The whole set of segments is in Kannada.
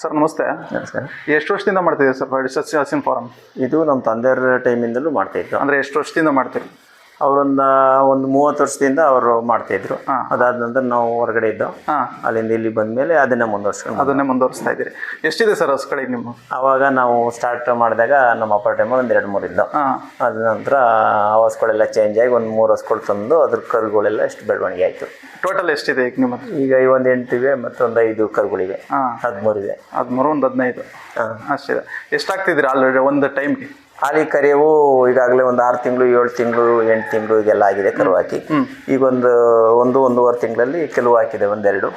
ಸರ್ ನಮಸ್ತೆ. ನಮಸ್ಕಾರ. ಎಷ್ಟು ವರ್ಷದಿಂದ ಮಾಡ್ತಿದ್ದೀರಿ ಸರ್ ಸಸ್ಯ ಹಸಿನ ಫಾರಂ? ಇದು ನಮ್ಮ ತಂದೆಯವ್ರ ಟೈಮಿಂದಲೂ ಮಾಡ್ತಾ ಅಂದರೆ ಎಷ್ಟು ವರ್ಷದಿಂದ ಮಾಡ್ತೀರಿ? ಅವರೊಂದು ಒಂದು ಮೂವತ್ತು ವರ್ಷದಿಂದ ಅವರು ಮಾಡ್ತಾ ಇದ್ರು. ಅದಾದ ನಂತರ ನಾವು ಹೊರಗಡೆ ಇದ್ದೋ ಅಲ್ಲಿಂದ ಇಲ್ಲಿ ಬಂದಮೇಲೆ ಅದನ್ನೇ ಮುಂದುವರ್ಸ್ಕೊಂಡು ಅದನ್ನೇ ಮುಂದುವರಿಸ್ತಾ ಇದ್ದೀರಿ. ಎಷ್ಟಿದೆ ಸರ್ ಹಸುಗಳಿಗೆ ನಿಮ್ಮ? ಅವಾಗ ನಾವು ಸ್ಟಾರ್ಟ್ ಮಾಡಿದಾಗ ನಮ್ಮ ಅಪಾರ್ಟ್ಮೆಂಟ್ ಒಂದು ಎರಡು ಮೂರು ಇದ್ದೋ ಅದ ನಂತರ ಹೊಸ್ಗಳೆಲ್ಲ ಚೇಂಜ್ ಆಗಿ ಒಂದು ಮೂರು ಹೊಸ್ಗಳು ತಂದು ಅದ್ರ ಕರುಗಳೆಲ್ಲ ಎಷ್ಟು ಬೆಳವಣಿಗೆ ಆಯಿತು. ಟೋಟಲ್ ಎಷ್ಟಿದೆ ಈಗ ನಿಮ್ಮ ಈಗ ಈ ಒಂದು ಎಂಟಿವೆ ಮತ್ತೊಂದು ಐದು ಕರುಗಳಿವೆ. ಹದಿಮೂರಿವೆ ಹದಿಮೂರು ಒಂದು ಹದಿನೈದು. ಹಾಂ. ಅಷ್ಟಿದೆ. ಎಷ್ಟಾಗ್ತಿದ್ದೀರಿ ಆಲ್ರೆಡಿ ಒಂದು ಟೈಮ್ಗೆ ಹಾಲಿ ಕರೆಯವು ಈಗಾಗಲೇ ಒಂದು ಆರು ತಿಂಗಳು ಏಳು ತಿಂಗಳು ಎಂಟು ತಿಂಗಳು ಈಗೆಲ್ಲ ಆಗಿದೆ ಕರು ಹಾಕಿ ಈಗೊಂದು ಒಂದು ಒಂದು ಒಂದೂವರೆ ತಿಂಗಳಲ್ಲಿ ಕೆಲವು ಹಾಕಿದೆ ಒಂದೆರಡು.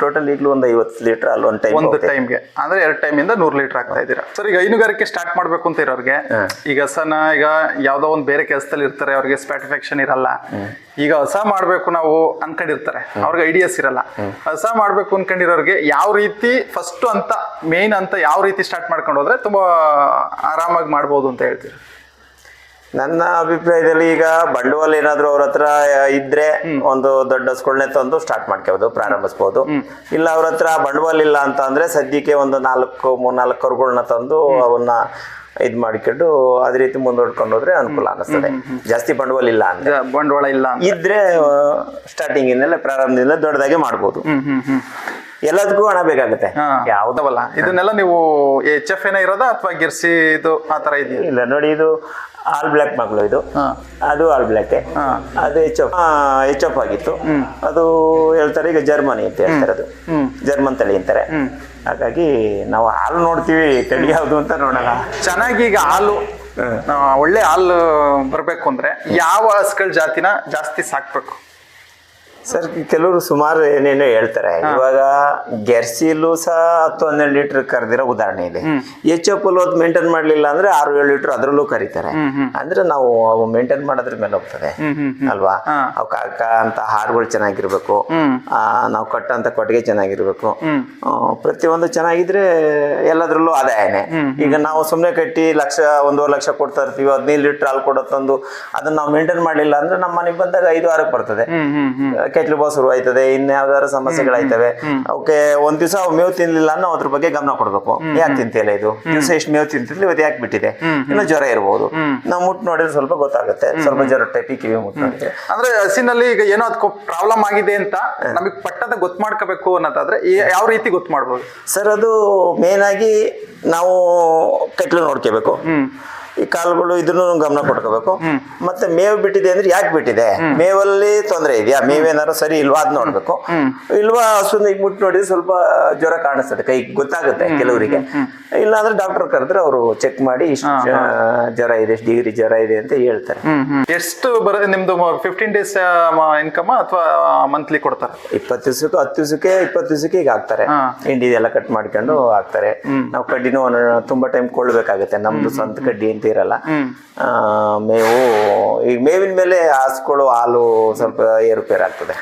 ಟೋಟಲ್ ಈಗಲೂ ಒಂದು ಐವತ್ತು ಲೀಟ್ರ್ ಅಲ್ಲಿ ಒಂದು ಟೈಮ್ ಒಂದು ಟೈಮ್ಗೆ ಅಂದ್ರೆ ಎರಡು ಟೈಮಿಂದ ನೂರು ಲೀಟರ್ ಆಗ್ತಾ ಇದ್ದೀರಾ. ಸರ್ ಈಗ ಹೈನುಗಾರಿಕೆ ಸ್ಟಾರ್ಟ್ ಮಾಡಬೇಕು ಅಂತ ಇರೋರಿಗೆ ಈಗ ಹಸನ ಈಗ ಯಾವುದೋ ಒಂದು ಬೇರೆ ಕೆಲಸದಲ್ಲಿ ಇರ್ತಾರೆ ಅವ್ರಿಗೆ ಸ್ಯಾಟಿಸ್ಫ್ಯಾಕ್ಷನ್ ಇರಲ್ಲ. ಈಗ ಹೊಸ ಮಾಡಬೇಕು ನಾವು ಅನ್ಕೊಂಡಿರ್ತಾರೆ ಅವ್ರಿಗೆ ಐಡಿಯಾಸ್ ಇರಲ್ಲ. ಹೊಸ ಮಾಡಬೇಕು ಅನ್ಕೊಂಡಿರೋರಿಗೆ ಯಾವ ರೀತಿ ಫಸ್ಟ್ ಅಂತ ಮೇನ್ ಅಂತ ಯಾವ ರೀತಿ ಸ್ಟಾರ್ಟ್ ಮಾಡ್ಕೊಂಡು ಹೋದ್ರೆ ತುಂಬಾ ಆರಾಮಾಗಿ ಮಾಡ್ಬೋದು ಅಂತ ಹೇಳ್ತೀರಾ? ನನ್ನ ಅಭಿಪ್ರಾಯದಲ್ಲಿ ಈಗ ಬಂಡವಾಳ ಏನಾದ್ರು ಅವ್ರ ಹತ್ರ ಇದ್ರೆ ಒಂದು ದೊಡ್ಡ ಹಸ್ಗಳನ್ನೇ ತಂದು ಸ್ಟಾರ್ಟ್ ಮಾಡ್ಕೋಬಹುದು ಪ್ರಾರಂಭಿಸ್ಬೋದು. ಇಲ್ಲ ಅವ್ರ ಹತ್ರ ಬಂಡವಾಳ ಇಲ್ಲ ಅಂತ ಅಂದ್ರೆ ಸದ್ಯಕ್ಕೆ ಒಂದು ನಾಲ್ಕು ಮೂರ್ ನಾಲ್ಕು ಕರುಗಳನ್ನ ತಂದು ಅವನ್ನ ಇದ್ ಮಾಡ್ಕೊಂಡು ಅದೇ ರೀತಿ ಮುಂದೋಡ್ಕೊಂಡು ಹೋದ್ರೆ ಅನುಕೂಲ ಅನಿಸ್ತದೆ. ಜಾಸ್ತಿ ಬಂಡವಾಳ ಇಲ್ಲ ಅಂದ್ರೆ. ಬಂಡವಾಳ ಇಲ್ಲ ಇದ್ರೆ ಸ್ಟಾರ್ಟಿಂಗ್ ಇಂದಲೇ ಪ್ರಾರಂಭದಿಂದ ದೊಡ್ಡದಾಗೆ ಮಾಡ್ಬೋದು. ಎಲ್ಲದಕ್ಕೂ ಹಣ ಬೇಕಾಗುತ್ತೆ. ಯಾವ್ದವಲ್ಲ. ಇದನ್ನೆಲ್ಲ ನೀವು ಎಚ್ ಎಫ್ ಏನ ಇರೋದಾ ಅಥವಾ ಗಿರ್ಸಿ ಇದು ಆ ತರ ಇದೆಯಾ? ಇಲ್ಲ ನೋಡಿ ಇದು ಆಲ್ ಬ್ಲ್ಯಾಕ್ ಮಗಳು ಇದು. ಅದು ಆಲ್ ಬ್ಲ್ಯಾಕ್ ಅದು ಎಚ್ ಎಫ್ ಎಚ್ ಎಫ್ ಆಗಿತ್ತು. ಅದು ಹೇಳ್ತಾರೆ ಈಗ ಜರ್ಮನಿ ಅಂತ ಹೇಳ್ತಾರೆ ಅದು. ಜರ್ಮನ್ ತಳಿ ಅಂತಾರೆ. ಹಾಗಾಗಿ ನಾವು ಹಾಲು ನೋಡ್ತೀವಿ ತಳಿ ಯಾವುದು ಅಂತ ನೋಡೋಣ ಚೆನ್ನಾಗಿ ಈಗ ಹಾಲು ಒಳ್ಳೆ ಹಾಲು ಬರಬೇಕು ಅಂದ್ರೆ ಯಾವ ಹಸ್ಗಳ ಜಾತಿನ ಜಾಸ್ತಿ ಸಾಕ್ಬೇಕು? ಸರ್ ಕೆಲವರು ಸುಮಾರು ಏನೇನೋ ಹೇಳ್ತಾರೆ. ಇವಾಗ ಗೆರ್ಸಿಲು ಸಹ ಹತ್ತು ಹನ್ನೆರಡು ಲೀಟರ್ ಕರೆದಿರೋ ಉದಾಹರಣೆ ಇದೆ. ಎಚ್ ಎಫ್ ಅದು ಮೇಂಟೈನ್ ಮಾಡ್ಲಿಲ್ಲ ಅಂದ್ರೆ ಆರು ಏಳು ಲೀಟರ್ ಅದರಲ್ಲೂ ಕರೀತಾರೆ. ಅಂದ್ರೆ ನಾವು ಅವು ಮೇಂಟೈನ್ ಮಾಡೋದ್ರ ಮೇಲೆ ಹೋಗ್ತದೆ. ಅಲ್ವಾ. ಅವು ಕಾಕ ಅಂತ ಹಾರ್ಗಳು ಚೆನ್ನಾಗಿರ್ಬೇಕು ನಾವು ಕಟ್ಟಂತ ಕೊಟ್ಟಿಗೆ ಚೆನ್ನಾಗಿರ್ಬೇಕು. ಪ್ರತಿಯೊಂದು ಚೆನ್ನಾಗಿದ್ರೆ ಎಲ್ಲದ್ರಲ್ಲೂ ಆದಾಯನೇ. ಈಗ ನಾವು ಸುಮ್ಮನೆ ಕಟ್ಟಿ ಲಕ್ಷ ಒಂದೂವರೆ ಲಕ್ಷ ಕೊಡ್ತಾ ಇರ್ತೀವಿ ಹದಿನೈದು ಲೀಟರ್ ಹಾಲು ಕೊಡೋ ತಂದು ಅದನ್ನ ನಾವು ಮೇಂಟೈನ್ ಮಾಡಲಿಲ್ಲ ಅಂದ್ರೆ ನಮ್ಮ ಮನೆಗೆ ಬಂದಾಗ ಐದು ವಾರಕ್ಕೆ ಬರ್ತದೆ. ಕೆಟ್ಲು ಬಾಸ್ ಶುರು ಆಯ್ತದೆ ಇನ್ಯಾವ್ದಾದ್ರು ಸಮಸ್ಯೆಗಳಾಯ್ತವೆ. ಅವಕ್ಕೆ ಒಂದ್ ದಿವಸ ಮೇವು ತಿನ್ಲಿಲ್ಲ ಅನ್ನೋ ಅದ್ರ ಬಗ್ಗೆ ಗಮನ ಕೊಡ್ಬೇಕು. ಯಾಕೆ ತಿಂತಿಲ್ಲ ಇದು? ದಿವಸ ಎಷ್ಟು ಮೇವು ತಿಂತಿರ್ಲಿ ಇವತ್ತು ಯಾಕೆ ಬಿಟ್ಟಿದೆ? ಇನ್ನು ಜ್ವರ ಇರ್ಬೋದು. ನಾವು ಮುಟ್ ನೋಡಿದ್ರೆ ಸ್ವಲ್ಪ ಗೊತ್ತಾಗುತ್ತೆ. ಸ್ವಲ್ಪ ಜ್ವರ ಟೈಪಿ ಕಿವಿ ಮುಟ್ ನೋಡಿದ್ರೆ. ಅಂದ್ರೆ ಹಸಿನಲ್ಲಿ ಈಗ ಏನೋ ಅದಕ್ಕೆ ಪ್ರಾಬ್ಲಮ್ ಆಗಿದೆ ಅಂತ ನಮಗೆ ಪಟ್ಟದ ಗೊತ್ತು ಮಾಡ್ಕೋಬೇಕು ಅನ್ನೋದಾದ್ರೆ ಯಾವ ರೀತಿ ಗೊತ್ತು ಮಾಡ್ಬೋದು? ಸರ್ ಅದು ಮೇನ್ ಆಗಿ ನಾವು ಕೆಟ್ಲು ನೋಡ್ಕೋಬೇಕು. ಈ ಕಾಲುಗಳು ಇದನ್ನು ಗಮನ ಕೊಡ್ಕೋಬೇಕು ಮತ್ತೆ ಮೇವು ಬಿಟ್ಟಿದೆ ಅಂದ್ರೆ ಯಾಕೆ ಬಿಟ್ಟಿದೆ? ಮೇವಲ್ಲಿ ತೊಂದರೆ ಇದೆಯಾ? ಮೇವೇನಾರು ಸರಿ ಇಲ್ವಾ ಅದ್ ನೋಡ್ಬೇಕು. ಇಲ್ವಾ ಹಸುನ ಈಗ ಮುಟ್ಟು ನೋಡಿದ್ರೆ ಸ್ವಲ್ಪ ಜ್ವರ ಕಾಣಿಸ್ತದೆ ಕೈ ಗೊತ್ತಾಗುತ್ತೆ ಕೆಲವರಿಗೆ. ಇಲ್ಲ ಅಂದ್ರೆ ಡಾಕ್ಟರ್ ಕರೆದ್ರೆ ಅವರು ಚೆಕ್ ಮಾಡಿ ಇಷ್ಟು ಜ್ವರ ಇದೆ ಇಷ್ಟು ಡಿಗ್ರಿ ಜ್ವರ ಇದೆ ಅಂತ ಹೇಳ್ತಾರೆ. ಎಷ್ಟು ಬರೋದು ನಿಮ್ದು ಫಿಫ್ಟೀನ್ ಡೇಸ್ ಇನ್ಕಮ್ ಅಥವಾ ಮಂತ್ಲಿ ಕೊಡ್ತಾರೆ? ಇಪ್ಪತ್ತು ದಿವಸಕ್ಕೆ ಹತ್ತು ದಿವಸಕ್ಕೆ ಇಪ್ಪತ್ತು ದಿವಸಕ್ಕೆ ಈಗ ಹಾಕ್ತಾರೆ. ಹಿಂಡಿದೆಲ್ಲ ಹಿಂಡಿ ಕಟ್ ಮಾಡ್ಕೊಂಡು ಹಾಕ್ತಾರೆ. ನಾವು ಕಡ್ಡಿನೂ ತುಂಬಾ ಟೈಮ್ ಕೊಳ್ಬೇಕಾಗುತ್ತೆ ನಮ್ದು ಸ್ವಂತ ಕಡ್ಡಿ ಆ, ಮೇವು ಈಗ ಮೇವಿನ ಮೇಲೆ ಹಾಸ್ಕೊಳ್ಳೋ ಹಾಲು ಸ್ವಲ್ಪ ಏರುಪೇರು ಆಗ್ತದೆ.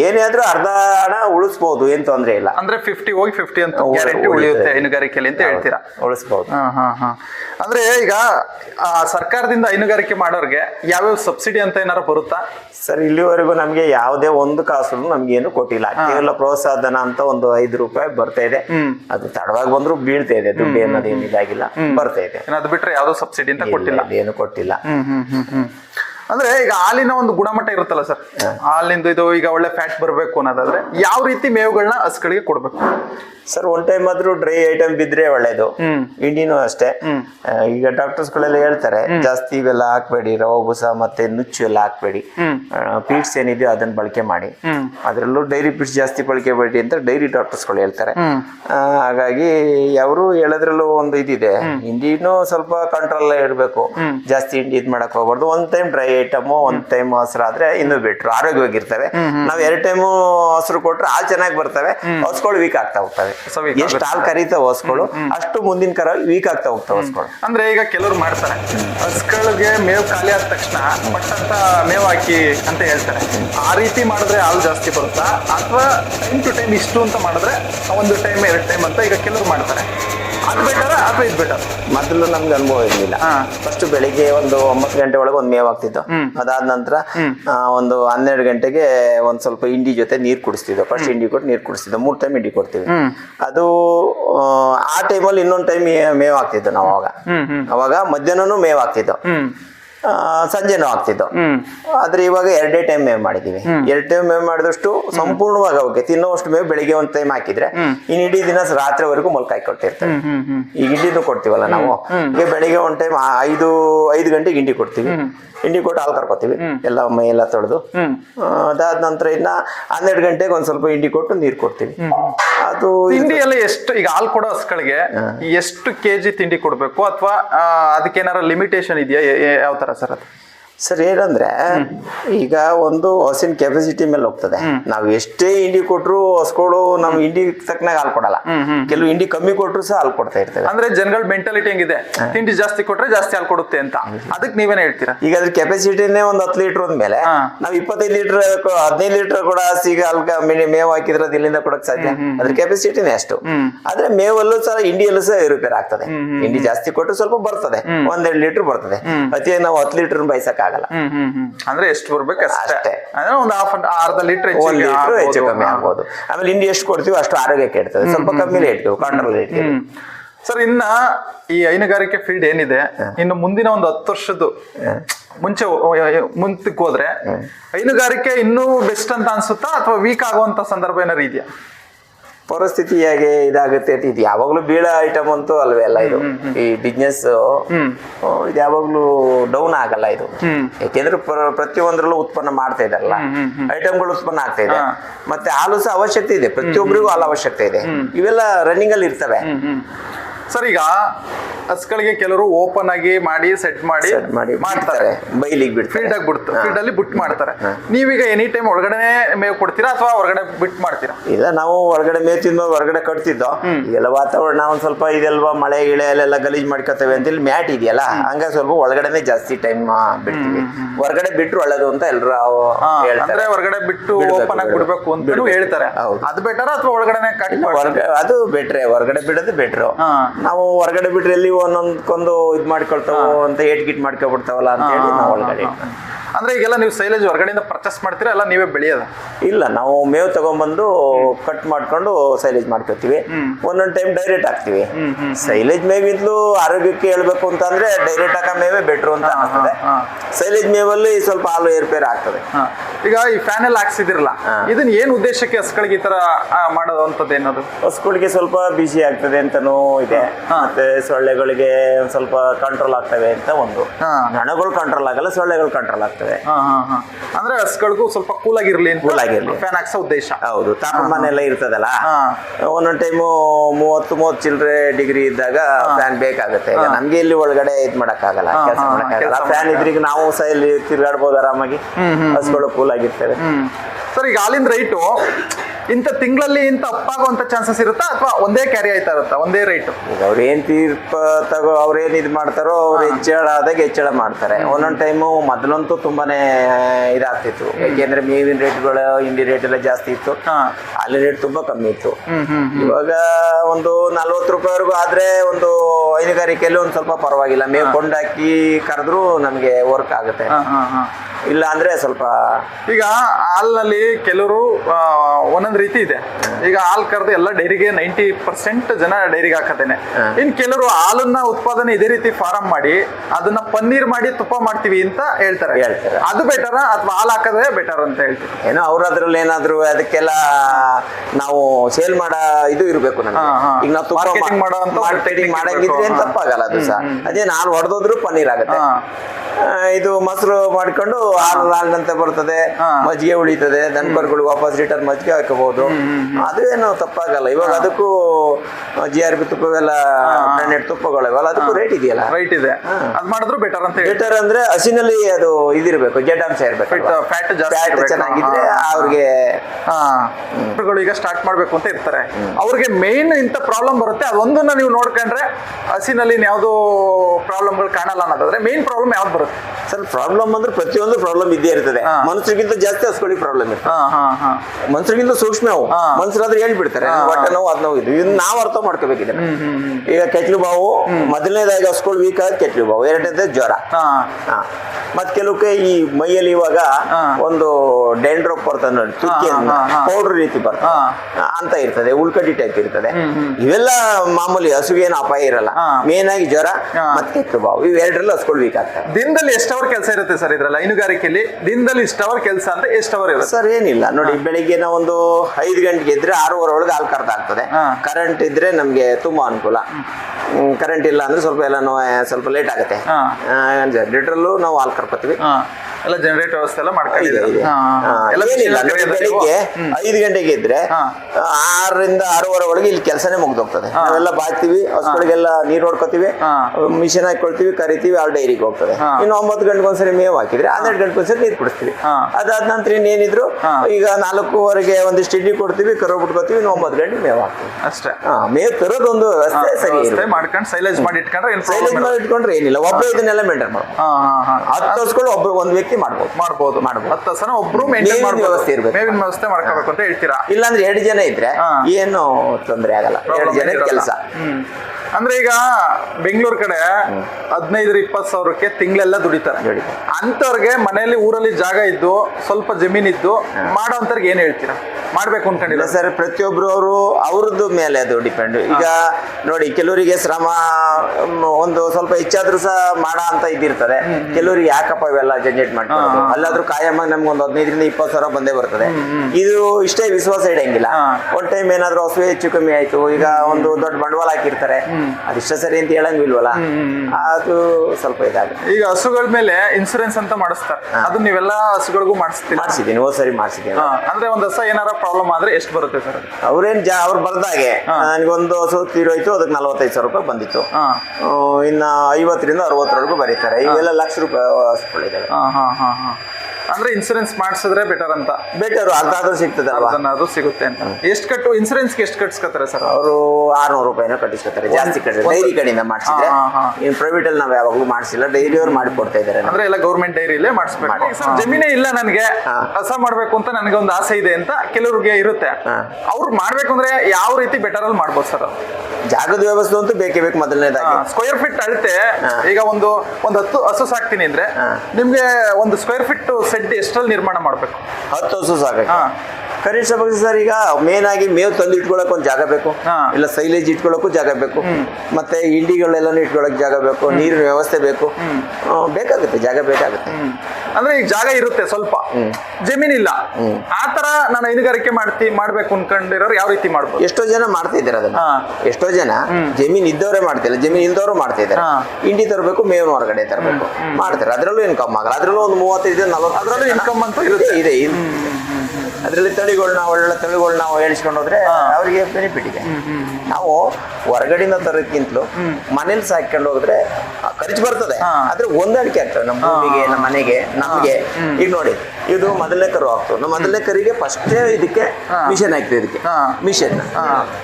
ಏನೇ ಆದ್ರೂ ಅರ್ಧ ಹಣ ಉಳಿಸ್ಬಹುದು ಏನ್ ತೊಂದ್ರೆ ಇಲ್ಲ. ಅಂದ್ರೆ ಫಿಫ್ಟಿ ಹೋಗಿ ಫಿಫ್ಟಿ ಅಂತ ಗ್ಯಾರಂಟಿ ಉಳಿಯುತ್ತೆ. ಹೈನುಗಾರಿಕೆಯಲ್ಲಿ ಅಂತ ಹೇಳ್ತೀರಾ? ಉಳಿಸ್ಬಹುದು ಅಂದ್ರೆ ಈಗ ಆ, ಸರ್ಕಾರದಿಂದ ಹೈನುಗಾರಿಕೆ ಮಾಡೋರ್ಗೆ ಯಾವ್ಯಾವ ಸಬ್ಸಿಡಿ ಅಂತ ಏನಾರು ಬರುತ್ತಾ? ಸರ್ ಇಲ್ಲಿವರೆಗೂ ನಮ್ಗೆ ಯಾವುದೇ ಒಂದು ಕಾಸು ನಮ್ಗೆ ಏನು ಕೊಟ್ಟಿಲ್ಲ ಕೇವಲ ಪ್ರೋತ್ಸಾಹಧನ ಅಂತ ಒಂದು ಐದು ರೂಪಾಯಿ ಬರ್ತಾ ಇದೆ. ಅದು ತಡವಾಗಿ ಬಂದ್ರು ಬೀಳ್ತಾ ಇದೆ. ದುಡ್ಡು ಅನ್ನೋದೇನು ಇದಾಗಿಲ್ಲ. ಬರ್ತಾ ಇದೆ. ಅದು ಬಿಟ್ರೆ ಯಾವ್ದೋ ಸಬ್ಸಿಡಿ ಅಂತ ಕೊಟ್ಟಿಲ್ಲ. ಏನು ಕೊಟ್ಟಿಲ್ಲ. ಅಂದ್ರೆ ಈಗ ಹಾಲಿನ ಒಂದು ಗುಣಮಟ್ಟ ಇರುತ್ತಲ್ಲ ಸರ್ ಹಾಲಿಂದು ಇದು ಈಗ ಒಳ್ಳೆ ಫ್ಯಾಟ್ ಬರಬೇಕು ಅನ್ನೋದಾದ್ರೆ ಯಾವ ರೀತಿ ಮೇವುಗಳನ್ನ ಹಸುಗಳಿಗೆ ಕೊಡ್ಬೇಕು? ಸರ್ ಒನ್ ಟೈಮ್ ಆದ್ರೂ ಡ್ರೈ ಐಟಮ್ ಬಿದ್ರೆ ಒಳ್ಳೇದು. ಇಂಡಿನು ಅಷ್ಟೇ. ಈಗ ಡಾಕ್ಟರ್ಸ್ ಗಳೆಲ್ಲ ಹೇಳ್ತಾರೆ ಜಾಸ್ತಿ ಇವೆಲ್ಲ ಹಾಕ್ಬೇಡಿ ರವ ಬುಸ ಮತ್ತೆ ನುಚ್ಚು ಎಲ್ಲ ಹಾಕ್ಬೇಡಿ. ಪೀಟ್ಸ್ ಏನಿದೆಯೋ ಅದನ್ನ ಬಳಕೆ ಮಾಡಿ. ಅದ್ರಲ್ಲೂ ಡೈರಿ ಪೀಟ್ಸ್ ಜಾಸ್ತಿ ಬಳಕೆ ಬೇಡಿ ಅಂತ ಡೈರಿ ಡಾಕ್ಟರ್ಸ್ಗಳು ಹೇಳ್ತಾರೆ. ಹಾಗಾಗಿ ಅವರು ಹೇಳೋದ್ರಲ್ಲೂ ಒಂದು ಇದಿದೆ. ಹಿಂಡಿನೂ ಸ್ವಲ್ಪ ಕಂಟ್ರೋಲ್ ಇರಬೇಕು. ಜಾಸ್ತಿ ಹಿಂಡಿ ಇದ್ ಮಾಡಕ್ ಹೋಗ್ಬಾರ್ದು. ಒಂದ್ ಟೈಮ್ ಡ್ರೈ ಐಟಮು ಒಂದ್ ಟೈಮ್ ಹಸ್ರಾದ್ರೆ ಇನ್ನು ಬೆಟ್ರು ಆರೋಗ್ಯವಾಗಿರ್ತವೆ. ನಾವ್ ಎರಡ್ ಟೈಮು ಹಸ್ರು ಕೊಟ್ರೆ ಆ ಚೆನ್ನಾಗಿ ಬರ್ತವೆ. ಹಸ್ಗಳು ವೀಕ್ ಆಗ್ತಾ ಹೋಗ್ತವೆ. ಎಷ್ಟು ಹಾಲು ಕರೀತಾವ ಹೊಸ್ಕೊಳ್ಳು ಅಷ್ಟು ಮುಂದಿನ ಕರ ವೀಕ್ ಆಗ್ತಾ ಹೋಗ್ತಾವೆ ಹೊಸ್ಕೊಳ್ಳು ಅಂದ್ರೆ ಈಗ ಕೆಲವ್ರು ಮಾಡ್ತಾರೆ. ಹಸ್ಗಳಿಗೆ ಮೇವು ಖಾಲಿ ಆದ ತಕ್ಷಣ ಪಟ್ಟಂತ ಮೇವು ಹಾಕಿ ಅಂತ ಹೇಳ್ತಾರೆ. ಆ ರೀತಿ ಮಾಡಿದ್ರೆ ಹಾಲು ಜಾಸ್ತಿ ಬರುತ್ತಾ? ಅಥವಾ ಟೈಮ್ ಟು ಟೈಮ್ ಇಷ್ಟು ಅಂತ ಮಾಡಿದ್ರೆ ಒಂದು ಟೈಮ್ ಎರಡು ಟೈಮ್ ಅಂತ ಈಗ ಕೆಲವ್ರು ಮಾಡ್ತಾರೆ. ಅದು ಬೆಟರ? ಅಥವಾ ಇದು ಬೆಟರ್? ಮೊದಲು ನಮ್ಗೆ ಅನುಭವ ಇರಲಿಲ್ಲ. ಹಾ. ಫಸ್ಟ್ ಬೆಳಿಗ್ಗೆ ಒಂದು ಒಂಬತ್ತು ಗಂಟೆ ಒಳಗೆ ಒಂದು ಮೇವ್ ಆಗ್ತಿತ್ತು. ಅದಾದ ನಂತರ ಆ, ಒಂದು ಹನ್ನೆರಡು ಗಂಟೆಗೆ ಒಂದ್ ಸ್ವಲ್ಪ ಇಂಡಿ ಜೊತೆ ನೀರು ಕುಡಿಸ್ತಿದ್ವು. ಫಸ್ಟ್ ಇಂಡಿ ಕೊಟ್ಟು ನೀರು ಕುಡಿಸ್ತಿದ್ವು. ಮೂರ್ ಟೈಮ್ ಇಂಡಿ ಕೊಡ್ತೀವಿ. ಅದು ಆ, ಆ ಟೈಮಲ್ಲಿ ಇನ್ನೊಂದು ಟೈಮ್ ಮೇವ್ ಆಗ್ತಿದ್ದು ನಾವು ಅವಾಗ. ಅವಾಗ ಮಧ್ಯಾಹ್ನನೂ ಮೇವ್ ಆಗ್ತಿದ್ದು ಹ್ಮ್. ಸಂಜೆನೂ ಆಗ್ತಿತ್ತು. ಆದ್ರೆ ಇವಾಗ ಎರಡೇ ಟೈಮ್ ಮೇವ್ ಮಾಡಿದೀವಿ. ಎರಡು ಟೈಮ್ ಮೇವ್ ಮಾಡಿದಷ್ಟು ಸಂಪೂರ್ಣವಾಗಿ ಅವಕ್ಕೆ ತಿನ್ನೋಷ್ಟು ಮೇವು ಬೆಳಿಗ್ಗೆ ಒಂದ್ ಟೈಮ್ ಹಾಕಿದ್ರೆ ಇನ್ ಇಡೀ ದಿನ ರಾತ್ರಿವರೆಗೂ ಮೊಲ್ಕಾಯಿ ಹ್ಮ್ ಈಗ ಇಂಡಿನೂ ಕೊಡ್ತೀವಲ್ಲ ನಾವು? ಈಗ ಬೆಳಿಗ್ಗೆ ಒಂದ್ ಟೈಮ್ ಐದು ಐದು ಗಂಟೆಗೆ ಇಂಡಿ ಕೊಡ್ತೀವಿ. ಇಂಡಿ ಕೊಟ್ಟು ಹಾಲು ಕರ್ಕೊತೀವಿ. ಎಲ್ಲ ಮೈ ಎಲ್ಲ ತೊಳೆದು. ಅದಾದ ನಂತರ ಇನ್ನ ಹನ್ನೆರಡು ಗಂಟೆಗೆ ಒಂದ್ ಸ್ವಲ್ಪ ಇಂಡಿ ಕೊಟ್ಟು ನೀರು ಕೊಡ್ತೀವಿ. ಅದು ತಿಂಡಿ ಎಲ್ಲ ಎಷ್ಟು ಈಗ ಹಾಲು ಕೊಡೋ ಹಸುಗಳಿಗೆ ಎಷ್ಟು ಕೆಜಿ ತಿಂಡಿ ಕೊಡಬೇಕು? ಅಥವಾ ಅದಕ್ಕೆ ಏನಾರ ಲಿಮಿಟೇಷನ್ ಇದೆಯಾ? ಯಾವ ತರ ಸರ್ ಅದು? ಸರ್ ಏನಂದ್ರೆ ಈಗ ಒಂದು ಹಸಿನ ಕೆಪಾಸಿಟಿ ಮೇಲೆ ಹೋಗ್ತದೆ. ನಾವು ಎಷ್ಟೇ ಇಂಡಿ ಕೊಟ್ರು ಹೊಸ್ಕೊಡು ನಮ್ ಇಂಡಿ ತಕ್ಕನಾಗ ಹಾಲು ಕೊಡಲ್ಲ. ಕೆಲವು ಇಂಡಿ ಕಮ್ಮಿ ಕೊಟ್ರು ಸಹ ಹಾಲು ಕೊಡ್ತಾ ಇರ್ತೇವೆ ಅಂದ್ರೆ ಜನಗಳ ಮೆಂಟಾಲಿಟಿ ಹೆಂಗಿದೆ? ತಿಂಡಿ ಜಾಸ್ತಿ ಕೊಟ್ರೆ ಜಾಸ್ತಿ ಹಾಲು ಕೊಡುತ್ತೆ ಅಂತ. ಅದಕ್ಕೆ ನೀವೇನೇ ಹೇಳ್ತೀರಾ? ಈಗ ಅದ್ರ ಕೆಪಾಸಿಟಿನೇ ಒಂದು ಹತ್ತು ಲೀಟರ್ ಅಂದ್ಮೇಲೆ. ನಾವು ಇಪ್ಪತ್ತೈದು ಲೀಟರ್ ಹದಿನೈದು ಲೀಟರ್ ಕೂಡ ಈಗ ಅಲ್ಗ ಮೇವು ಹಾಕಿದ್ರೆ ಅದು ಇಲ್ಲಿಂದ ಕೊಡಕ್ ಸಾಧ್ಯ. ಅದ್ರ ಕೆಪಾಸಿಟಿನೇ ಅಷ್ಟು. ಆದ್ರೆ ಮೇವಲ್ಲೂ ಸಹ ಇಂಡಿಯಲ್ಲೂ ಸಹ ರಿಪೇರ್ ಆಗ್ತದೆ ಇಂಡಿ ಜಾಸ್ತಿ ಕೊಟ್ಟರು ಸ್ವಲ್ಪ ಬರ್ತದೆ. ಒಂದೆರಡು ಲೀಟರ್ ಬರ್ತದೆ. ಅತಿ ನಾವು ಹತ್ತು ಲೀಟರ್ ಬಯಸಕ್ ಆಗಲ್ಲ. ಅಂದ್ರೆ ಎಷ್ಟು ಬರ್ಬೇಕು ಅಷ್ಟೇ. ಅಂದ್ರೆ ಒಂದು ಹಾಫ್ ಅರ್ಧ ಲೀಟರ್ ಹೆಚ್ಚು ಕಮ್ಮಿ ಆಗ್ಬೋದು. ಆಮೇಲೆ ಇನ್ನು ಎಷ್ಟು ಕೊಡ್ತೀವಿ ಅಷ್ಟು ಆರೋಗ್ಯಕ್ಕೆ ಇಡ್ತದೆ ಸ್ವಲ್ಪ ಕಮ್ಮಿ ಇಡ್ತೀವಿ ಕಂಟ್ರೋಲ್ ಇಡ್ತೀವಿ ಸರ್ ಇನ್ನ ಈ ಹೈನುಗಾರಿಕೆ ಫೀಲ್ಡ್ ಏನಿದೆ ಇನ್ನು ಮುಂದಿನ ಒಂದು ಹತ್ತು ವರ್ಷದ್ದು ಮುಂಚೆ ಮುಂದಕ್ಕೆ ಹೋದ್ರೆ ಹೈನುಗಾರಿಕೆ ಇನ್ನೂ ಬೆಸ್ಟ್ ಅಂತ ಅನ್ಸುತ್ತಾ ಅಥವಾ ವೀಕ್ ಆಗುವಂತ ಸಂದರ್ಭ ಏನಾರು ಇದೆಯಾ? ಪರಿಸ್ಥಿತಿ ಹೇಗೆ ಇದಾಗುತ್ತೆ ಅಂತ ಇದು ಯಾವಾಗ್ಲೂ ಬೀಳ ಐಟಮ್ ಅಂತೂ ಅಲ್ವೇ ಅಲ್ಲ ಇದು. ಈ ಬಿಸ್ನೆಸ್ ಇದು ಯಾವಾಗ್ಲೂ ಡೌನ್ ಆಗಲ್ಲ ಇದು. ಯಾಕೆಂದ್ರೆ ಪ್ರತಿಯೊಂದರಲ್ಲೂ ಉತ್ಪನ್ನ ಮಾಡ್ತಾ ಇದಾರಲ್ಲ ಐಟಮ್ಗಳು ಉತ್ಪನ್ನ ಆಗ್ತಾ ಇದೆ. ಮತ್ತೆ ಹಾಲು ಸಹ ಅವಶ್ಯಕತೆ ಇದೆ. ಪ್ರತಿಯೊಬ್ಬರಿಗೂ ಹಾಲು ಅವಶ್ಯಕತೆ ಇದೆ. ಇವೆಲ್ಲ ರನ್ನಿಂಗ್ ಅಲ್ಲಿ ಇರ್ತವೆ. ಸರ್ ಈಗ ಹಸ್ಗಳಿಗೆ ಕೆಲವರು ಓಪನ್ ಆಗಿ ಮಾಡಿ ಸೆಟ್ ಮಾಡಿ Set ಮಾಡಿ ಮಾಡ್ತಾರೆ. ಬೈಲಿಗೆ ಬಿಡ್ತಾರೆ. ಫೀಲ್ಡ್ ಆಗಿ ಬಿಡ್ತು. ಫೀಲ್ಡ್ ಅಲ್ಲಿ ಬಿಟ್ ಮಾಡ್ತಾರೆ. ನೀವೀಗ ಎನಿ ಟೈಮ್ ಒಳಗಡೆ ಮೇವು ಕೊಡ್ತೀರಾ ಅಥವಾ ಹೊರಗಡೆ ಬಿಟ್ ಮಾಡ್ತೀರಾ? ಇಲ್ಲ ನಾವು ಹೊರಗಡೆ ಮೇವ್ ತಿಂದು ಹೊರಗಡೆ ಕಟ್ತಿದ್ದೋ ಎಲ್ಲ ವಾತಾವರಣ ಒಂದ್ ಸ್ವಲ್ಪ ಇದೆಲ್ವಾ ಮಳೆ ಇಳೆ ಅಲ್ಲೆಲ್ಲ ಗಲೀಜ್ ಮಾಡ್ಕೊತೇವೆ ಅಂತ ಇಲ್ಲಿ ಮ್ಯಾಟ್ ಇದೆಯಲ್ಲ ಹಂಗ ಸ್ವಲ್ಪ ಒಳಗಡೆನೆ ಜಾಸ್ತಿ ಟೈಮ್ ಬಿಡ್ತೀವಿ. ಹೊರಗಡೆ ಬಿಟ್ರು ಒಳ್ಳೇದು ಅಂತ ಎಲ್ರು ಹಾ, ಹೇಳ್ತಾರೆ. ಅಂದ್ರೆ ಹೊರಗಡೆ ಬಿಟ್ಟು ಬಿಡ್ಬೇಕು, ಓಪನ್ ಆಗಿ ಬಿಡ್ಬೇಕು. ಬಿಡ್ಬೇಕು ಅಂತ. ಹೇಳ್ತಾರೆ. ಹೌದು. ಅದು ಬೆಟರ್ ಅಥವಾ ಒಳಗಡೆ ಕಟ್ ಹೊರ್ಗ- ಅದು ಬೆಟ್ರೆ ಹೊರಗಡೆ ಬಿಡೋದು ಬೆಟ್ರು ಹಾ. ನಾವು ಹೊರಗಡೆ ಬಿಟ್ರೆ ಎಲ್ಲಿ ಒಂದೊಂದ್ಕೊಂದು ಇದ್ ಮಾಡ್ಕೊಳ್ತಾವ ಅಂತ ಏಟ್ ಗಿಟ್ ಮಾಡ್ಕೊಬಿಡ್ತಾವಲ್ಲ ಅಂತ ಹೇಳಿ ನಾವು ಒಳಗಡೆ. ಅಂದ್ರೆ ಈಗೆಲ್ಲ ನೀವು ಸೈಲೇಜ್ ಹೊರಗಡೆಯಿಂದ ಪರ್ಚೇಸ್ ಮಾಡ್ತೀರಾ? ಎಲ್ಲ ನೀವೇ ಬೆಳೆಯೋದ? ಇಲ್ಲ ನಾವು ಮೇವು ತಗೊಂಡ್ಬಂದು ಕಟ್ ಮಾಡ್ಕೊಂಡು ಸೈಲೇಜ್ ಮಾಡ್ಕೊತೀವಿ ಒಂದೊಂದು ಟೈಮ್ ಡೈರೆಕ್ಟ್ ಹಾಕ್ತಿವಿ. ಸೈಲೇಜ್ ಮೇವಿಂದಲೂ ಆರೋಗ್ಯಕ್ಕೆ ಹೇಳ್ಬೇಕು ಅಂತ ಅಂದ್ರೆ ಡೈರೆಕ್ಟ್ ಹಾಕೋ ಮೇವೇ ಬೆಟ್ರು ಅಂತ ಆಗ್ತದೆ ಹಾ. ಸೈಲೇಜ್ ಮೇವಲ್ಲಿ ಸ್ವಲ್ಪ ಹಾಲು ಏರ್ಪೇರ್ ಆಗ್ತದೆ. ಈಗ ಈ ಫ್ಯಾನ್ ಎಲ್ಲ ಹಾಕ್ಸಿದಿರಲ್ಲ ಇದನ್ನ ಏನ್ ಉದ್ದೇಶಕ್ಕೆ ಹಸ್ಗಳಿಗೆ ಈ ತರ ಮಾಡೋದಂತದ್ದು ಮಾಡೋದಂಥದ್ದು ಏನದು ಹಸುಗಳಿಗೆ ಸ್ವಲ್ಪ ಬಿಸಿ ಆಗ್ತದೆ ಅಂತನೂ ಇದೆ. ಮತ್ತೆ ಸೊಳ್ಳೆಗಳಿಗೆ ಒಂದ್ ಸ್ವಲ್ಪ ಕಂಟ್ರೋಲ್ ಆಗ್ತವೆ ಅಂತ ಒಂದು. ಹಣಗಳು ಕಂಟ್ರೋಲ್ ಆಗಲ್ಲ ಸೊಳ್ಳೆಗಳು ಕಂಟ್ರೋಲ್ ಆಗ್ತವೆ. ಹಾ ಅಂದ್ರೆ ಹಸ್ಗಳಿಗೂ ಸ್ವಲ್ಪ ಕೂಲ್ ಆಗಿರ್ಲಿ ಕೂಲ್ ಆಗಿರ್ಲಿ. ಫ್ಯಾನ್ ಹಾಕ್ಸೋ ಉದ್ದೇಶ. ಹೌದು ತಾಪಮಾನ ಎಲ್ಲ ಇರ್ತದಲ್ಲ? ಒಂದೊಂದು ಟೈಮು ಮೂವತ್ತು ಮೂವತ್ ಚಿಲ್ಲರೆ ಡಿಗ್ರಿ ಇದ್ದಾಗ ಫ್ಯಾನ್ ಬೇಕಾಗುತ್ತೆ. ಈಗ ನಮ್ಗೆ ಇಲ್ಲಿ ಒಳಗಡೆ ಇದ್ ಮಾಡಕ್ ಆಗಲ್ಲ ಕೆಲಸ ಫ್ಯಾನ್ ಇದ್ರೆ ಈಗ ನಾವು ಸಹ ಇಲ್ಲಿ ತಿರ್ಗಾಡ್ಬೋದು ಆರಾಮಾಗಿ. ಹಸ್ಗಳು ಕೂಲ್ ಆಗಿರ್ತವೆ. ಸರ್ ಈಗ ಅಲ್ಲಿಂದ ರೈಟು ಇಂಥ ತಿಂಗಳಲ್ಲಿ ಇಂಥ ಅಪ್ಪಾಗುವಂತ ಚಾನ್ಸಸ್ ಇರುತ್ತಾ? ಅಥವಾ ಒಂದೇ ಕ್ಯಾರಿ ಆಯ್ತಾ ಇರುತ್ತಾ? ಒಂದೇ ರೇಟ್ ಅವ್ರು ಏನ್ ತೀರ್ಪ ತಗೋ ಅವ್ರೇನು ಇದು ಮಾಡ್ತಾರೋ ಅವ್ರು ಹೆಚ್ಚಳ ಆದಾಗ ಹೆಚ್ಚಳ ಮಾಡ್ತಾರೆ. ಒಂದೊಂದ್ ಟೈಮು ಮೊದಲಂತೂ ತುಂಬಾನೇ ಇದಾಗ್ತಿತ್ತು. ಯಾಕೆಂದ್ರೆ ಮೇವಿನ ರೇಟ್ಗಳು ಇಂಡಿ ರೇಟ್ ಎಲ್ಲ ಜಾಸ್ತಿ ಇತ್ತು. ಅಲ್ಲಿ ರೇಟ್ ತುಂಬಾ ಕಮ್ಮಿ ಇತ್ತು. ಇವಾಗ ಒಂದು ನಲ್ವತ್ತು ರೂಪಾಯಿವರೆಗೂ ಆದ್ರೆ ಒಂದು ಹೈನುಗಾರಿಕೆಯಲ್ಲಿ ಒಂದು ಸ್ವಲ್ಪ ಪರವಾಗಿಲ್ಲ. ಮೇವು ಕೊಂಡಾಕಿ ಕರೆದ್ರು ನಮಗೆ ವರ್ಕ್ ಆಗುತ್ತೆ. ಇಲ್ಲ ಅಂದ್ರೆ ಸ್ವಲ್ಪ ಈಗ ಹಾಲಿನಲ್ಲಿ ಕೆಲವರು ಒಂದೊಂದು ರೀತಿ ಇದೆ. ಈಗ ಹಾಲು ಕರೆದು ಎಲ್ಲ ಡೈರಿಗೆ ನೈಂಟಿ ಪರ್ಸೆಂಟ್ ಜನ ಡೈರಿಗೆ ಹಾಕತೇನೆ ಇನ್ ಕೆಲವರು ಹಾಲನ್ನ ಉತ್ಪಾದನೆ ಇದೇ ರೀತಿ ಫಾರಂ ಮಾಡಿ ಅದನ್ನ ಪನ್ನೀರ್ ಮಾಡಿ ತುಪ್ಪ ಮಾಡ್ತೀವಿ ಅಂತ ಹೇಳ್ತಾರೆ. ಅದು ಬೆಟರ ಅಥವಾ ಹಾಲು ಹಾಕದ್ರೆ ಬೆಟರ್ ಅಂತ ಹೇಳ್ತೀವಿ. ಏನೋ ಅವ್ರ ಅದ್ರಲ್ಲಿ ಏನಾದ್ರು ಅದಕ್ಕೆಲ್ಲ ನಾವು ಸೇಲ್ ಮಾಡ ಇದು ಇರ್ಬೇಕು ನಮ್ಗೆ. ಈಗ ನಾವು ತುಪ್ಪ ಮಾರ್ಕೆಟಿಂಗ್ ಮಾಡಂಗಿದ್ರೆ ಏನ್ ತಪ್ಪಾಗಲ್ಲ ಅದು ಸಹ. ಅದೇ ನಾನು ಹೊಡೆದೋದ್ರು ಪನ್ನೀರ್ ಆಗುತ್ತೆ. ಇದು ಮೊಸರು ಮಾಡ್ಕೊಂಡು ಹಾಲು ಹಾಲಿನಂತೆ ಬರ್ತದೆ. ಮಜ್ಜಿಗೆ ಉಳಿತದೆ ದನಕರುಗಳು ವಾಪಸ್ ರಿಟರ್ನ್ ಮಜ್ಜಿಗೆ ಹಾಕಬಹುದು ಅದು ಏನು ತಪ್ಪಾಗಲ್ಲ. ಇವಾಗ ಅದಕ್ಕೂ ಜಿ ಆರ್ ಬಿ ತುಪ್ಪವೆಲ್ಲ ಬ್ರಾಂಡೆಡ್ ತುಪ್ಪಗಳು ಇವೆಲ್ಲ ಅದಕ್ಕೂ ರೇಟ್ ಇದೆಯಲ್ಲ? ರೈಟ್ ಇದೆ. ಅದ್ ಮಾಡಿದ್ರು ಬೆಟರ್ ಅಂತ ಹೇಳಿ. ಬೆಟರ್ ಅಂದ್ರೆ ಹಸಿನಲ್ಲಿ ಅದು ಇದಿರ್ಬೇಕು ಜಟಾಂಶ ಇರ್ಬೇಕು ಫ್ಯಾಟ್ ಜಾಸ್ತಿ. ಚೆನ್ನಾಗಿದ್ರೆ. ಅವ್ರಿಗೆ ಈಗ ಸ್ಟಾರ್ಟ್ ಮಾಡ್ಬೇಕು ಅಂತ ಇರ್ತಾರೆ. ಅವ್ರಿಗೆ ಮೇನ್ ಇಂಥ ಪ್ರಾಬ್ಲಮ್ ಬರುತ್ತೆ. ಅದೊಂದನ್ನ ನೀವು ನೋಡ್ಕೊಂಡ್ರೆ ಹಸಿನಲ್ಲಿ ಯಾವ್ದು ಪ್ರಾಬ್ಲಮ್ಗಳು ಕಾಣಲ್ಲ ಅನ್ನೋದಾದ್ರೆ ಮೇನ್ ಪ್ರಾಬ್ಲಮ್ ಯಾವ್ದು ಬರುತ್ತೆ? ಸರ್ ಪ್ರಾಬ್ಲಮ್ ಅಂದ್ರೆ ಪ್ರತಿಯೊಂದು ಪ್ರಾಬ್ಲಮ್ ಇದ್ದೇ ಇರ್ತದೆ. ಮನುಷ್ಯಗಿಂತ ಮನುಷ್ಯರಿಗಿಂತ ಜಾಸ್ತಿ ಹಸ್ಕೊಳ್ಳಿ ಪ್ರಾಬ್ಲಮ್ ಇರ್ತದೆ. ಮನುಷ್ಯರಿಗಿಂತ ಸೂಕ್ಷ್ಮ ಅವು. ಮನ್ಸರಾದ್ರೆ ಹೇಳ್ಬಿಡ್ತಾರೆ. ಹೊಟ್ಟೆ ನೋವು ಅದ್ ನೋವು ಇದು ಇದನ್ನ ನಾವ್ ಅರ್ಥ ಮಾಡ್ಕೋಬೇಕಿದೆ ಈಗ ಕೆಟ್ಲು ಬಾವು ಮೊದಲನೇದಾಗಿ ಹಸ್ಕೊಳ್ ವೀಕ್ ಆದ ಕೆಟ್ಲು ಬಾವು ಎರಡನೇದ ಜ್ವರ. ಮತ್ ಕೆಲವಕ್ಕೆ ಈ ಮೈಯಲ್ಲಿ ಇವಾಗ ಒಂದು ಡೆಂಡ್ರೋಪ್ ಬರ್ತದೆ ನೋಡಿ ತುಕ್ಕಿ. ಪೌಡರ್ ರೀತಿ ಬರ್ತದೆ. ಅಂತ ಇರ್ತದೆ. ಉಳ್ಕಡ್ಡಿ ಟೈಪ್ ಇರ್ತದೆ. ಇವೆಲ್ಲ ಮಾಮೂಲಿ ಹಸುಗೆ ಏನು ಅಪಾಯ ಇರಲ್ಲ. ಮೇನ್ ಆಗಿ ಜ್ವರ ಮತ್ ಮತ್ತೆ ಕೆಟ್ಲು ಬಾವು ಇವೆರಡರಲ್ಲಿ ಹಸ್ಕೊಳ್ ವೀಕ್ ಆಗ್ತದೆ ದಿನದಲ್ಲಿ ಎಷ್ಟು ಅವರ್ ಕೆಲಸ ಇರುತ್ತೆ ಸರ್ ಇದ್ರಲ್ಲ? ಹೈನುಗಾರಿಕೆಯಲ್ಲಿ ದಿನದಲ್ಲಿ ಇಷ್ಟು ಅವರ್ ಕೆಲಸ ಅಂದ್ರೆ ಎಷ್ಟು ಅವರ್ ಇರುತ್ತೆ? ಸರ್ ಏನಿಲ್ಲ. ನೋಡಿ ಬೆಳಿಗ್ಗೆ ನಾವು ಒಂದು ಐದು ಗಂಟೆಗೆ ಇದ್ರೆ ಆರೂವರೆ ಒಳಗೆ ಹಾಲು ಕರ್ದ ಆಗ್ತದೆ. ಕರೆಂಟ್ ಇದ್ರೆ ನಮ್ಗೆ ತುಂಬಾ ಅನುಕೂಲ. ಕರೆಂಟ್ ಇಲ್ಲ ಅಂದ್ರೆ ಸ್ವಲ್ಪ ಎಲ್ಲ ಸ್ವಲ್ಪ ಲೇಟ್ ಆಗುತ್ತೆ. ಹಾ. ನಾವು ಹಾಲು ಕರ್ಕೋತೀವಿ. ಎಲ್ಲ ಜನರೇಟ್ ವ್ಯವಸ್ಥೆ ಎಲ್ಲ ಮಾಡ್ಕೊಂಡಿದ್ದಾರೆ. ಬೆಳಿಗ್ಗೆ? ಐದು ಗಂಟೆಗೆ ಇದ್ರೆ. ಆರರಿಂದ ಆರೂವರೆ ಒಳಗೆ ಇಲ್ಲಿ ಕೆಲಸನೇ ಮುಗ್ದೋಗ್ತದೆ. ನಾವೆಲ್ಲ ಬಾಯ್ತೀವಿ ಹಸುಗಳಿಗೆಲ್ಲ ನೀರು ಹೊಡ್ಕೋತೀವಿ ಮಿಷಿನ್ ಹಾಕೊಳ್ತೀವಿ ಕರಿತೀವಿ ಆ ಡೈರಿಗೆ ಹೋಗ್ತದೆ. ಇನ್ನು ಒಂಬತ್ತು ಗಂಟೆಗೆ ಒಂದ್ಸರಿ ಮೇವು ಹಾಕಿದ್ರೆ ಹನ್ನೆರಡು ಗಂಟೆ ಒಂದ್ಸರಿ ನೀರು ಕುಡಿಸ್ತೀವಿ. ಅದಾದ ನಂತರ ಇನ್ನೇನಿದ್ರು. ಈಗ ನಾಲ್ಕೂವರೆಗೆ ಒಂದಿಷ್ಟು ಇಡ್ಲಿ ಕೊಡ್ತೀವಿ ಕರು ಬಿಟ್ಕೋತೀವಿ ಇನ್ನು ಒಂಬತ್ತು ಗಂಟೆ ಮೇವು ಹಾಕ್ತೀವಿ. ಅಷ್ಟೇ. ಮೇವು ತರೋದೊಂದು ರಸ್ತೆ ಸರಿ ಮಾಡ್ಕೊಂಡು ಸೈಲೇಜ್ ಮಾಡಿ ಇಟ್ಕೊಂಡ್ರೆ ಸೈಲೆಂಟ್ ಮಾಡಿ ಇಟ್ಕೊಂಡ್ರೆ ಏನಿಲ್ಲ. ಒಬ್ಬ ಇದನ್ನೆಲ್ಲ ಮೇಂಟೈನ್ ಮಾಡ್ಬೋದು. ಹತ್ತು ಹಸುಗಳು ಒಬ್ಬ ಒಂದು ವ್ಯಕ್ತಿ ಮಾಡ್ಬೋದು ಮಾಡ್ಬೋದು ಮಾಡ್ಬೋದು. ಹತ್ತು ಹಸನ ಒಬ್ರು ಮೇಂಟೈನ್ ಮೇವಿನ ವ್ಯವಸ್ಥೆ ಇರ್ಬೇಕು. ಮೇವಿನ ವ್ಯವಸ್ಥೆ ಮಾಡ್ಕೋಬೇಕು ಅಂತ ಹೇಳ್ತೀರಾ ಇಲ್ಲಾಂದ್ರೆ ಎರಡು ಜನ ಇದ್ರೆ. ಏನು ತೊಂದರೆ ಆಗಲ್ಲ ಎರಡು ಜನ. ಕೆಲಸ ಹ್ಮ್. ಅಂದ್ರೆ ಈಗ ಬೆಂಗಳೂರು ಕಡೆ ಹದಿನೈದ್ರ ಇಪ್ಪತ್ತು ಸಾವಿರಕ್ಕೆ ತಿಂಗಳೆಲ್ಲ ದುಡಿತಾರೆ. ಅಂತವ್ರಿಗೆ ಮನೆಯಲ್ಲಿ ಊರಲ್ಲಿ ಜಾಗ ಇದ್ದು ಸ್ವಲ್ಪ ಜಮೀನ್ ಇದ್ದು ಮಾಡೋ ಅಂತವ್ರಿಗೆ ಏನ್ ಹೇಳ್ತೀರಾ? ಮಾಡ್ಬೇಕು ಅನ್ಕೊಂಡಿಲ್ಲ ಸರ್ ಪ್ರತಿಯೊಬ್ರು ಅವರು ಅವ್ರದ್ದು ಮೇಲೆ ಅದು ಡಿಪೆಂಡ್. ಈಗ ನೋಡಿ ಕೆಲವರಿಗೆ ಶ್ರಮ ಒಂದು ಸ್ವಲ್ಪ ಹೆಚ್ಚಾದ್ರೂ ಸಹ ಮಾಡ ಅಂತ ಇದ್ದಿರ್ತಾರೆ ಕೆಲವರಿಗೆ ಯಾಕಪ್ಪ ಇವೆಲ್ಲ ಜಂಜೆಟ್ ಮಾಡ್ತಾರೆ. ಅಲ್ಲಾದ್ರೂ ಕಾಯಮ್ಮ ನಮ್ಗೆ ಒಂದು ಹದಿನೈದರಿಂದ ಇಪ್ಪತ್ತು ಸಾವಿರ ಬಂದೇ ಬರ್ತದೆ. ಇದು ಇಷ್ಟೇ ವಿಶ್ವಾಸ ಇಡಂಗಿಲ್ಲ. ಒನ್ ಟೈಮ್ ಏನಾದ್ರೂ ಹಸು ಹೆಚ್ಚು ಕಮ್ಮಿ ಆಯ್ತು ಈಗ ಒಂದು ದೊಡ್ಡ ಬಂಡವಾಳ ಹಾಕಿರ್ತಾರೆ. ಅದಿಷ್ಟ ಸರಿ ಅಂತ ಹೇಳಂಗಿಲ್ವಲ್ಲ ಅದು ಸ್ವಲ್ಪ ಇದಾಗುತ್ತೆ. ಈಗ ಹಸುಗಳ ಮೇಲೆ ಇನ್ಸೂರೆನ್ಸ್ ಅಂತ ಮಾಡಿಸ್ತಾರೆ. ಅದು ನೀವೆಲ್ಲ ಹಸುಗಳಿಗೂ ಮಾಡಿಸ್ತೀನಿ ಮಾಡಿಸಿದ್ದೀನಿ ಹೋದ್ ಸರಿ ಮಾಡಿಸಿದ್ದೀನಿ. ಅಂದ್ರೆ ಒಂದು ಹಸ ಏನಾರ ಪ್ರಾಬ್ಲಮ್ ಆದ್ರೆ ಎಷ್ಟು ಬರುತ್ತೆ ಸರ್ ಅವ್ರೇನ್ ಜಾ ಅವ್ರು ಬರ್ದಾಗೆ. ನನಗೊಂದು ಹಸು ತೀರೋಯ್ತು ಅದಕ್ಕೆ ನಲವತ್ತೈದು ಸಾವಿರ ರೂಪಾಯಿ ಬಂದಿತ್ತು. ಇನ್ನು ಐವತ್ತರಿಂದ ಅರವತ್ತರವರೆಗೂ ಬರೀತಾರೆ. ಇವೆಲ್ಲ ಲಕ್ಷ ರೂಪಾಯಿ ಹಸುಗಳಿದ್ದಾವೆ. ಹಾಂ ಹಾ ಹಾ ಹಾ. ಅಂದ್ರೆ ಇನ್ಸೂರೆನ್ಸ್ ಮಾಡಿಸಿದ್ರೆ ಬೆಟರ್ ಅಂತ. ಬೆಟರ್ ಅದಾದ್ರೂ ಸಿಗ್ತದೆ ಸಿಗ್ತದಲ್ವಾ? ಅದನ್ನಾದ್ರೂ ಸಿಗುತ್ತೆ ಅಂತ. ಎಷ್ಟು ಕಟ್ಟು ಇನ್ಸೂರೆನ್ಸ್ ಎಷ್ಟು ಕಟ್ಸ್ಕೊತಾರೆ ಸರ್? ಅವರು ಆರ್ನೂರು ರೂಪಾಯಿನ ಕಟ್ಟಿಸ್ಕೊತಾರೆ ಜಾಸ್ತಿ ಕಟ್ಟಿದ್ರೆ ಡೈರಿ ಕಡೆಯಿಂದ ಮಾಡಿಸಿದ್ರೆ. ಇನ್. ಇನ್ನು ಪ್ರೈವೇಟ್ ಅಲ್ಲಿ ನಾವು ಯಾವಾಗಲೂ ಮಾಡಿಸಿಲ್ಲ ಡೈರಿ ಅವ್ರು ಮಾಡಿ ಕೊಡ್ತಾ ಇದ್ದಾರೆ ಅಂದ್ರೆ ಎಲ್ಲ ಗೌರ್ಮೆಂಟ್ ಡೈರಿಲೇ ಮಾಡಿಸ್ಬೇಕು. ಮಾಡಿ. ಸರ್ ಜಮೀನೇ ಇಲ್ಲ ನನಗೆ. ಕಸ ಮಾಡ್ಬೇಕು ಅಂತ ನನಗೆ ಒಂದು ಆಸೆ ಇದೆ ಅಂತ ಕೆಲವ್ರಿಗೆ ಇರುತ್ತೆ. ಅವ್ರು ಮಾಡ್ಬೇಕು ಅಂದ್ರೆ ಯಾವ ರೀತಿ ಬೆಟರ್ ಅಲ್ಲಿ ಮಾಡ್ಬೋದು ಸರ್ ಜಾಗದ ವ್ಯವಸ್ಥೆ ಅಂತೂ ಬೇಕೇ ಬೇಕು ಮೊದಲನೇದಾಗಿ. ಸ್ಕ್ವೇರ್ ಫೀಟ್ ಅಳತೆ. ಈಗ ಒಂದು ಒಂದು ಹತ್ತು ಹಸು ಸಾಕ್ತೀನಿ ಅಂದ್ರೆ. ನಿಮ್ಗೆ ಒಂದು ಸ್ಕ್ವೇರ್ ಫೀಟ್ ಸೆಡ್ ಎಷ್ಟ್ರಲ್ಲಿ ನಿರ್ಮಾಣ ಮಾಡ್ಬೇಕು? ಹತ್ತು ಹಸು ಸಾಕ. ಕನಿಷ್ಠ ಪಕ್ಷ ಸರ್ ಈಗ ಮೇನ್ ಆಗಿ ಮೇವು ತಂದು ಇಟ್ಕೊಳಕ್ ಒಂದು ಜಾಗ ಬೇಕು. ಹಾ. ಇಲ್ಲ ಸೈಲೇಜ್ ಇಟ್ಕೊಳಕ್ಕೂ ಜಾಗ ಬೇಕು. ಮತ್ತೆ ಹಿಂಡಿಗಳೆಲ್ಲ ಇಟ್ಕೊಳಕ್ ಜಾಗ ಬೇಕು. ನೀರಿನ ವ್ಯವಸ್ಥೆ ಬೇಕು. ಆ, ಬೇಕಾಗುತ್ತೆ ಜಾಗ ಬೇಕಾಗುತ್ತೆ. ಹ್ಮ್. ಅಂದ್ರೆ ಈಗ ಜಾಗ ಇರುತ್ತೆ ಸ್ವಲ್ಪ. ಜಮೀನ್ ಇಲ್ಲ ಆತರ ತರ ನಾನು ಹೈನುಗಾರಿಕೆ ಮಾಡ್ತಿ ಮಾಡ್ಬೇಕು ಅನ್ಕೊಂಡಿರೋರು ಯಾವ ರೀತಿ ಮಾಡ್ಬೋದು? ಎಷ್ಟೋ ಜನ ಮಾಡ್ತಾ ಇದ್ದಾರೆ ಅದನ್ನ. ಹಾ. ಎಷ್ಟೋ ಜನ ಜಮೀನ್ ಇದ್ದವರೇ ಮಾಡ್ತಿಲ್ಲ. ಜಮೀನ್ ಇಲ್ದವರು ಮಾಡ್ತಾ ಇದ್ದಾರೆ. ಹಾ. ಹಿಂಡಿ ತರಬೇಕು ಮೇವಿನ ಹೊರಗಡೆ ತರಬೇಕು. ಮಾಡ್ತಾರೆ. ಅದ್ರಲ್ಲೂ ಇನ್ಕಮ್ ಆಗಲ್ಲ. ಅದ್ರಲ್ಲೂ ಒಂದು ಮೂವತ್ತೈದು ನಲವತ್ತು ಅದ್ರಲ್ಲೂ income ಅಂತ ಇರುತ್ತೆ. ಇದೆ ಇದೆ. ಅದರಲ್ಲಿ ತಳಿಗಳನ್ನ ಒಳ್ಳೆ ತಳಿಗಳನ್ನ ನಾವು ಹೇಳಿಸ್ಕೊಂಡು ಹೋದ್ರೆ ಅವರಿಗೆ ಬೆನಿಫಿಟ್ ಇದೆ ನಾವು ಹೊರಗಡೆಯಿಂದ ತರೋದಕ್ಕಿಂತಲೂ ಮನೇಲಿ ಸಾಕೊಂಡು ಹೋದ್ರೆ ಖರ್ಚು ಬರ್ತದೆ. ಆದ್ರೆ ಹೊಂದಾಣಿಕೆ ಆಗ್ತದೆ. ನಮ್ಮ ಭೂಮಿಗೆ ನಮ್ಮ ಮನೆಗೆ ನಮ್ಗೆ. ಈಗ ನೋಡಿ ಇದು ಮೊದಲನೇ ಕರು ಆಗ್ತವೆ ನಮ್ಮ ಮೊದಲನೇ ಕರಿಗೆ ಫಸ್ಟ್ ಇದಕ್ಕೆ. ಮಿಷನ್ ಆಗ್ತದೆ ಇದಕ್ಕೆ. ಮಿಷನ್.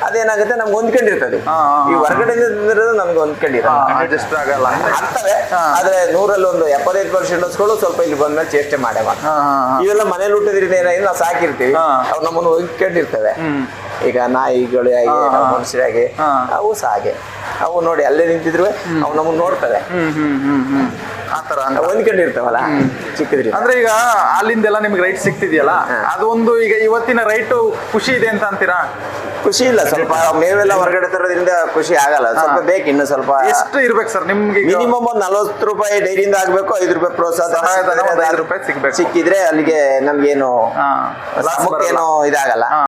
ಅದೇನಾಗುತ್ತೆ? ನಮ್ಗೆ ಹೊಂದ್ಕೊಂಡಿರ್ತದೆ ಈ ಹೊರಗಡೆಯಿಂದ ನಮ್ಗೆ ಹೊಂದ್ಕೊಂಡಿರಲ್ಲ ಅಡ್ಜಸ್ಟ್ ಆಗಲ್ಲ. ಆಗ್ತವೆ. ಹಾ. ಆದ್ರೆ ನೂರಲ್ಲಿ ಒಂದು ಎಪ್ಪತ್ತೈದು ಪರ್ಸೆಂಟ್ ಹಸ್ಗಳು ಸ್ವಲ್ಪ ಇಲ್ಲಿ ಬಂದ್ಮೇಲೆ ಚೇಷ್ಟೆ ಮಾಡ್ಯಾವ. ಇವೆಲ್ಲ ಮನೇಲಿ ಹುಟ್ಟಿದ್ರಿಂದ ಏನಾಗಿದೆ ನಾವು ಸಾಕಿರ್ತೀವಿ. ಅವ್ರು ಅವು ನಮ್ಮನ್ನು ಹೊಂದ್ಕೊಂಡಿರ್ತವೆ. ಈಗ ನಾಯಿಗಳು ಹಾಗೆ ಹಾ, ನಾವು ಹಾ. ಮನುಷ್ಯರಾಗಿ ಅವು ಸಹ ಹಾಗೆ ಅವು ನೋಡಿ ಅಲ್ಲೇ ನಿಂತಿದ್ರು ಅವು ನಮಗ್ ನೋಡ್ತವೆ. ಹ್ಮ್ ಹ್ಮ್ ಹ್ಮ್ ಹ್ಮ್. ಆ ತರ ಅಂತ. ಅವು ಹೊಂದ್ಕೊಂಡಿರ್ತಾವಲ್ಲ ಚಿಕ್ಕದ್ರಿಂದ. ಅಂದ್ರೆ ಈಗ ಅಲ್ಲಿಂದೆಲ್ಲ ನಿಮ್ಗೆ ರೈಟ್ ಸಿಗ್ತಿದೆಯಲ್ಲ ಅದೊಂದು ಈಗ ಇವತ್ತಿನ ರೈಟ್ ಖುಷಿ ಇದೆ ಅಂತ ಅಂತೀರಾ? ಖುಷಿ ಇಲ್ಲ ಸ್ವಲ್ಪ ಮೇವೆಲ್ಲ ಹೊರಗಡೆ ತರೋದ್ರಿಂದ ಖುಷಿ ಆಗಲ್ಲ ಸ್ವಲ್ಪ ಬೇಕು ಇನ್ನು ಸ್ವಲ್ಪ. ಎಷ್ಟು ಇರ್ಬೇಕು ಸರ್ ನಿಮ್ಗೆ ಮಿನಿಮಮ್ ಒಂದು ನಲವತ್ತು ರೂಪಾಯಿ ಡೈರಿಯಿಂದ ಆಗ್ಬೇಕು ಐದು ರೂಪಾಯಿ ಪ್ರೋತ್ಸಾಹ ರೂಪಾಯಿ ಸಿಗ್ಬೇಕು. ಸಿಕ್ಕಿದ್ರೆ ಅಲ್ಲಿಗೆ ನಮ್ಗೇನು ಏನು ಇದಾಗಲ್ಲ.